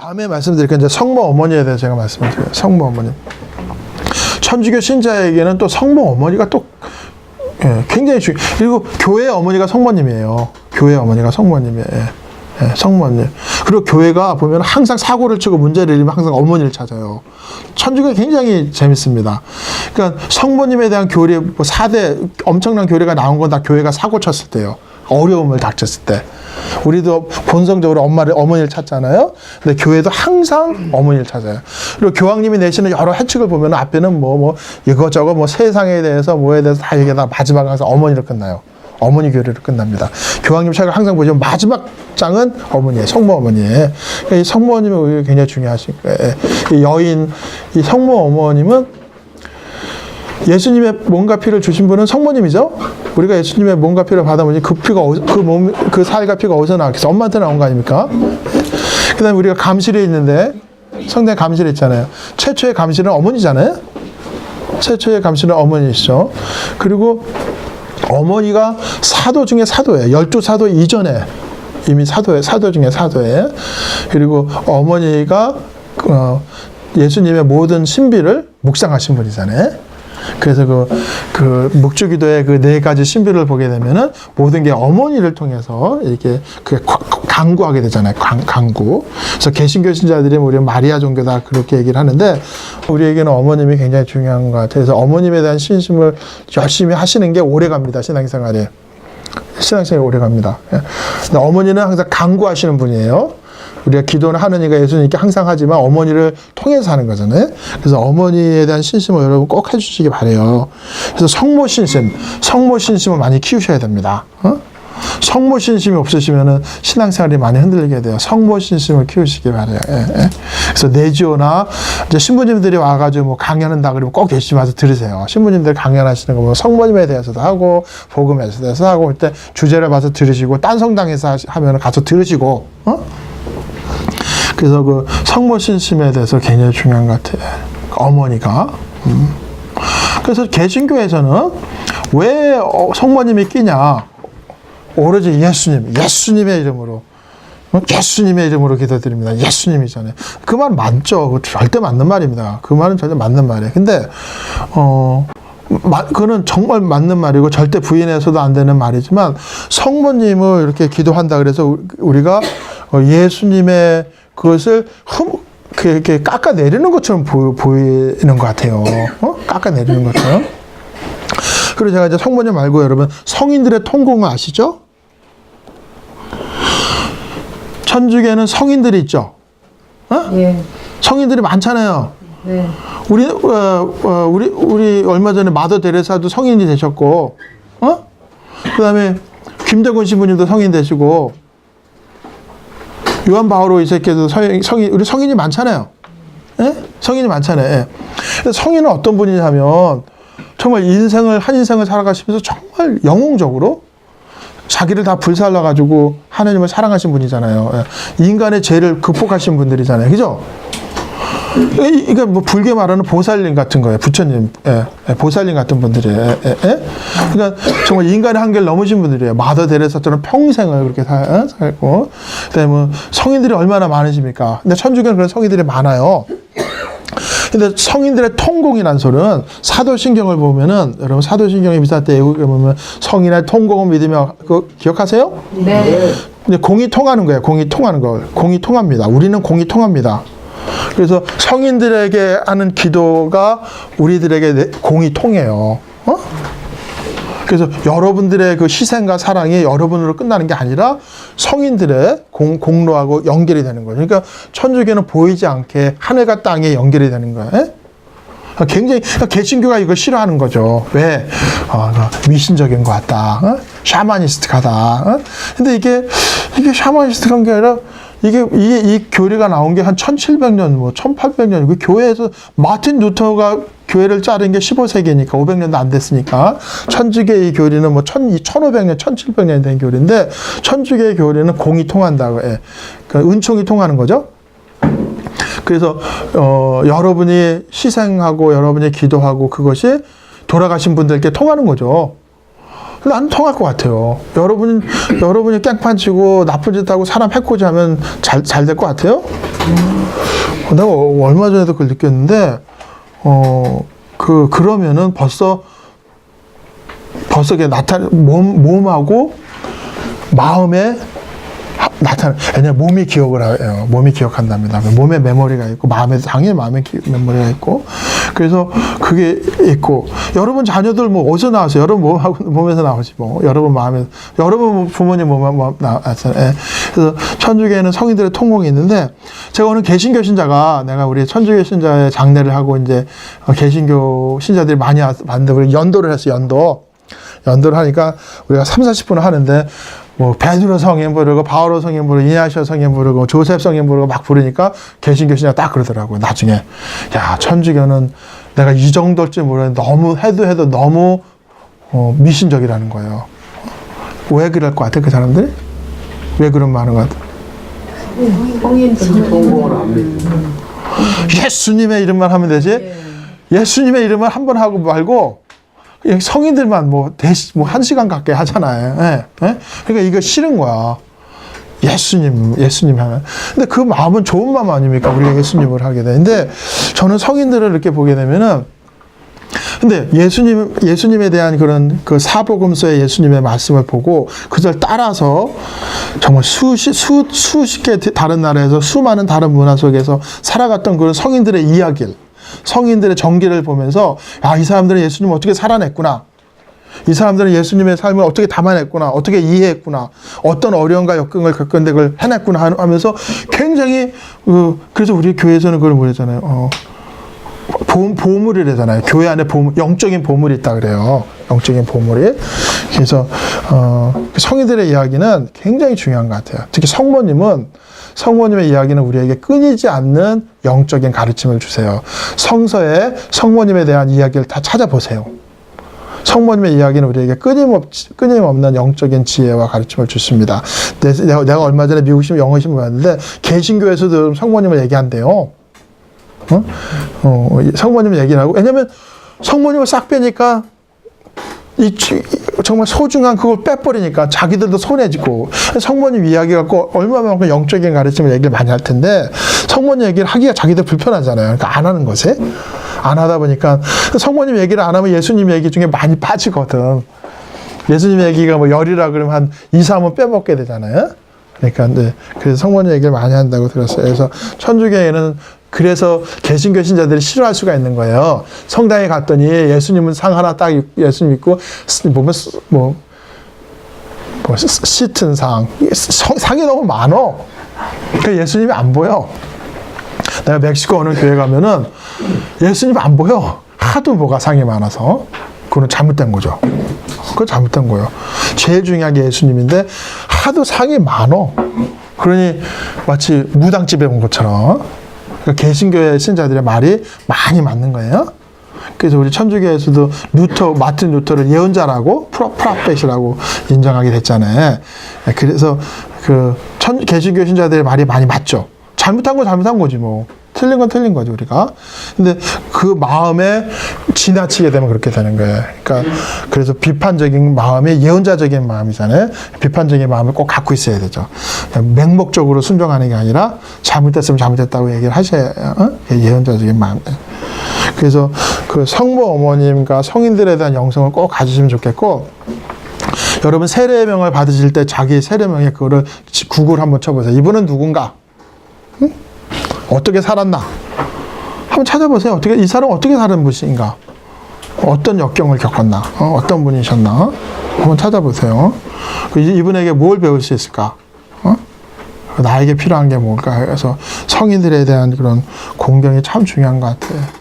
다음에 말씀드릴게요. 이제 성모 어머니에 대해서 제가 말씀을 드려요. 성모 어머니. 천주교 신자에게는 또 성모 어머니가 또 예, 굉장히 중요. 그리고 교회 어머니가 성모님이에요. 교회 어머니가 성모님이에요. 예, 예, 성모님. 그리고 교회가 보면 항상 사고를 치고 문제를 일으면 항상 어머니를 찾아요. 천주교 굉장히 재밌습니다. 그러니까 성모님에 대한 교리, 뭐 4대 엄청난 교리가 나온 건 다 교회가 사고 쳤을 때요. 어려움을 닥쳤을 때. 우리도 본성적으로 엄마를, 어머니를 찾잖아요. 근데 교회도 항상 어머니를 찾아요. 그리고 교황님이 내시는 여러 해측을 보면 앞에는 뭐, 뭐, 이것저것 뭐 세상에 대해서 뭐에 대해서 다 얘기하다 마지막에 항상 어머니로 끝나요. 어머니 교리로 끝납니다. 교황님 책을 항상 보시면 마지막 장은 어머니예요. 성모 어머니예요. 그러니까 이 성모 어머님의 오히려 굉장히 중요하신 거예요. 이 여인, 이 성모 어머님은 예수님의 몸과 피를 주신 분은 성모님이죠. 우리가 예수님의 몸과 피를 받아보니 그 피가 그 몸, 그 살과 피가 어디서 나왔겠어? 엄마한테 나온 거 아닙니까? 그다음에 우리가 감실에 있는데 성당 감실에 있잖아요. 최초의 감실은 어머니잖아요. 최초의 감실은 어머니시죠. 그리고 어머니가 사도 중에 사도예요. 열두 사도 이전에 이미 사도에 사도 중에 사도예요. 그리고 어머니가 어, 예수님의 모든 신비를 묵상하신 분이잖아요. 그래서 그, 그 묵주기도의 그 네 가지 신비를 보게 되면은 모든 게 어머니를 통해서 이렇게 그 강구하게 되잖아요. 강, 강구. 그래서 개신교 신자들이 우리 마리아 종교다 그렇게 얘기를 하는데 우리에게는 어머님이 굉장히 중요한 것 같아요. 그래서 어머님에 대한 신심을 열심히 하시는 게 오래 갑니다. 신앙생활에. 신앙생활이 오래 갑니다. 예. 어머니는 항상 강구하시는 분이에요. 우리가 기도는 하느니가 예수님께 항상 하지만 어머니를 통해서 하는 거잖아요. 그래서 어머니에 대한 신심을 여러분 꼭 해주시기 바래요. 그래서 성모 신심, 성모 신심을 많이 키우셔야 됩니다. 어? 성모 신심이 없으시면은 신앙생활이 많이 흔들리게 돼요. 성모 신심을 키우시기 바래요. 예, 예. 그래서 내지오나 이제 신부님들이 와가지고 뭐 강연한다 그러면 꼭 열심히 와서 들으세요. 신부님들 강연하시는 거 보면 성모님에 대해서도 하고 복음에 대해서 하고 그때 주제를 봐서 들으시고 딴 성당에서 하면 가서 들으시고 어? 그래서 그 성모 신심에 대해서 굉장히 중요한 것 같아요. 어머니가. 음. 그래서 개신교에서는 왜 어, 성모님이 끼냐? 오로지 예수님, 예수님의 이름으로. 어? 예수님의 이름으로 기도드립니다. 예수님이잖아요. 그 말 맞죠. 그 절대 맞는 말입니다. 그 말은 절대 맞는 말이에요. 근데, 어, 마, 그거는 정말 맞는 말이고 절대 부인해서도 안 되는 말이지만 성모님을 이렇게 기도한다 그래서 우- 우리가 어, 예수님의 그것을 흠, 그 이렇게 깎아내리는 것처럼 보, 보이는 것 같아요. 어? 깎아내리는 것처럼. 그리고 제가 이제 성모님 말고 여러분 성인들의 통공을 아시죠? 천주교에는 성인들이 있죠. 예. 성인들이 많잖아요. 네. 우리 어, 어, 우리 우리 얼마 전에 마더 데레사도 성인이 되셨고, 어? 그다음에 김대곤 신부님도 성인 되시고, 요한 바오로 이새께도 성- 성인 우리 성인이 많잖아요. 예? 성인이 많잖아요. 예. 성인은 어떤 분이냐면 정말 인생을 한 인생을 살아가시면서 정말 영웅적으로 자기를 다 불살라 가지고 하나님을 사랑하신 분이잖아요. 예. 인간의 죄를 극복하신 분들이잖아요. 그죠? 이- 이게 뭐 불교 말하는 보살님 같은 거예요. 부처님, 예, 예, 보살님 같은 분들이에요. 예, 예, 예? 그러니까 정말 인간의 한계를 넘으신 분들이에요. 마더 데레사처럼 평생을 그렇게 살, 어? 살고, 그다음에 뭐 성인들이 얼마나 많으십니까? 근데 천주교는 그런 성인들이 많아요. 근데 성인들의 통공이라는 소리는 사도신경을 보면은 여러분 사도신경의 미사 때 보면 성인의 통공을 믿으며 그 기억하세요? 네. 이제 공이 통하는 거예요. 공이 통하는 걸. 공이 통합니다. 우리는 공이 통합니다. 그래서 성인들에게 하는 기도가 우리들에게 내- 공이 통해요. 어? 그래서 여러분들의 그 희생과 사랑이 여러분으로 끝나는 게 아니라 성인들의 공, 공로하고 연결이 되는 거예요. 그러니까 천주교는 보이지 않게 하늘과 땅에 연결이 되는 거예요. 예? 굉장히 그러니까 개신교가 이걸 싫어하는 거죠. 왜? 어, 그 미신적인 것 같다. 어? 샤머니스트하다. 어? 근데 이게 이게 샤머니스트한 게 아니라 이게 이게 이 교리가 나온 게 한 1700년 뭐 1800년 그 교회에서 마틴 루터가 교회를 자른 게 15세기니까 500년도 안 됐으니까 천주교의 이 교리는 뭐 1000, 1500년, 1700년 된 교리인데 천주교의 교리는 공이 통한다고 해. 그러니까 은총이 통하는 거죠. 그래서 어, 여러분이 희생하고 여러분이 기도하고 그것이 돌아가신 분들께 통하는 거죠. 나는 통할 것 같아요. 여러분, 여러분이 깽판 치고 나쁜 짓 하고 사람 해코지 하면 잘, 잘 될 것 같아요? 내가 어- 얼마 전에도 그걸 느꼈는데, 어, 그, 그러면은 벌써, 벌써 나타나, 몸, 몸하고 마음에 하- 나타나, 왜냐면 몸이 기억을 해요. 몸이 기억한답니다. 몸에 메모리가 있고, 마음에, 당연히 마음에 기, 메모리가 있고. 그래서 그게 있고, 여러분 자녀들 뭐 어디서 나왔어요? 여러분 몸하고, 몸에서 나오지 뭐. 여러분 마음에, 여러분 부모님 몸에 뭐 나왔잖아요. 예. 그래서 천주교에는 성인들의 통곡이 있는데, 제가 오늘 개신교 신자가 내가 우리 천주교 신자의 장례를 하고 이제 어, 개신교 신자들이 많이 왔- 왔는데, 연도를 했어요, 연도. 연도를 하니까 우리가 3, 40분을 하는데 뭐 베드로 성인 부르고 바오로 성인 부르고 이냐시오 성인 부르고 조셉 성인 부르고 막 부르니까 개신교 신자 딱 그러더라고요. 나중에 야 천주교는 내가 이 정도일 줄 모르는데 너무 해도 해도 너무 어, 미신적이라는 거예요. 왜 그럴 것 같아 그 사람들이? 왜 그런 말하는. 예수님의 이름만 하면 되지. 예수님의 이름을 한 번 하고 말고 성인들만 뭐 대시 뭐 한 시간 갖게 하잖아요. 예, 예? 그러니까 이거 싫은 거야. 예수님, 예수님 하면. 근데 그 마음은 좋은 마음 아닙니까? 우리가 예수님을 하게 되는데 저는 성인들을 이렇게 보게 되면은 근데 예수님, 예수님에 대한 그런 그 사복음서의 예수님의 말씀을 보고 그걸 따라서 정말 수십, 수, 수십 개 다른 나라에서 수많은 다른 문화 속에서 살아갔던 그런 성인들의 이야기를, 성인들의 전기를 보면서 아, 이 사람들은 예수님을 어떻게 살아냈구나. 이 사람들은 예수님의 삶을 어떻게 담아냈구나, 어떻게 이해했구나, 어떤 어려움과 역경을 겪은데 그걸 해냈구나 하면서 굉장히, 그, 그래서 우리 교회에서는 그걸 뭐랬잖아요. 어, 보, 보물이래잖아요. 교회 안에 보물, 영적인 보물이 있다 그래요. 영적인 보물이. 그래서 어, 그 성인들의 이야기는 굉장히 중요한 것 같아요. 특히 성모님은 성모님의 이야기는 우리에게 끊이지 않는 영적인 가르침을 주세요. 성서에 성모님에 대한 이야기를 다 찾아보세요. 성모님의 이야기는 우리에게 끊임없, 끊임없는 영적인 지혜와 가르침을 주십니다. 내- 내가, 내가 얼마 전에 미국 신 영어 신문 봤는데 개신교에서도 성모님을 얘기한대요. 어? 어, 이 성모님 얘기를 하고, 왜냐면 성모님을 싹 빼니까 이, 지- 정말 소중한 그걸 빼버리니까 자기들도 손해지고 성모님 이야기 갖고 얼마만큼 영적인 가르침을 얘기를 많이 할 텐데 성모님 얘기를 하기가 자기들 불편하잖아요. 그러니까 안 하는 것에 안 하다 보니까 성모님 얘기를 안 하면 예수님 얘기 중에 많이 빠지거든. 예수님 얘기가 뭐 열이라 그러면 한 2, 3은 빼먹게 되잖아요. 그러니까 이제 그래서 성모님 얘기를 많이 한다고 들었어요. 그래서 천주교에는 그래서 개신교 신자들이 싫어할 수가 있는 거예요. 성당에 갔더니 예수님은 상 하나 딱 입- 예수님 있고 스- 보면 스- 뭐, 뭐 시- 시튼 상 성- 상이 너무 많어. 그 예수님이 안 보여. 내가 멕시코 어느 교회 가면은 예수님 안 보여. 하도 뭐가 상이 많아서. 그거는 잘못된 거죠. 그건 잘못된 거예요. 제일 중요한 게 예수님인데 하도 상이 많어. 그러니 마치 무당집에 온 것처럼 개신교의 신자들의 말이 많이 맞는 거예요. 그래서 우리 천주교에서도 루터 마틴 루터를 예언자라고 프라펫이라고 인정하게 됐잖아요. 그래서 그 천, 개신교 신자들의 말이 많이 맞죠. 잘못한 건 잘못한 거지 뭐. 틀린 건 틀린 거지 우리가. 근데 그 마음에 지나치게 되면 그렇게 되는 거예요. 그러니까 그래서 비판적인 마음이 예언자적인 마음이잖아요. 비판적인 마음을 꼭 갖고 있어야 되죠. 맹목적으로 순종하는 게 아니라 잘못됐으면 잘못됐다고 얘기를 하셔야 어? 예언자적인 마음. 그래서 그 성모 어머님과 성인들에 대한 영성을 꼭 가지시면 좋겠고 여러분 세례명을 받으실 때 자기 세례명에 그거를 지- 구글 한번 쳐보세요. 이분은 누군가? 응? 어떻게 살았나? 한번 찾아보세요. 어떻게 이 사람 어떻게 사는 분인가? 어떤 역경을 겪었나? 어, 떤 분이셨나? 한번 찾아보세요. 그 이- 이분에게 뭘 배울 수 있을까? 어? 나에게 필요한 게 뭘까? 그래서 성인들에 대한 그런 공경이 참 중요한 것 같아요.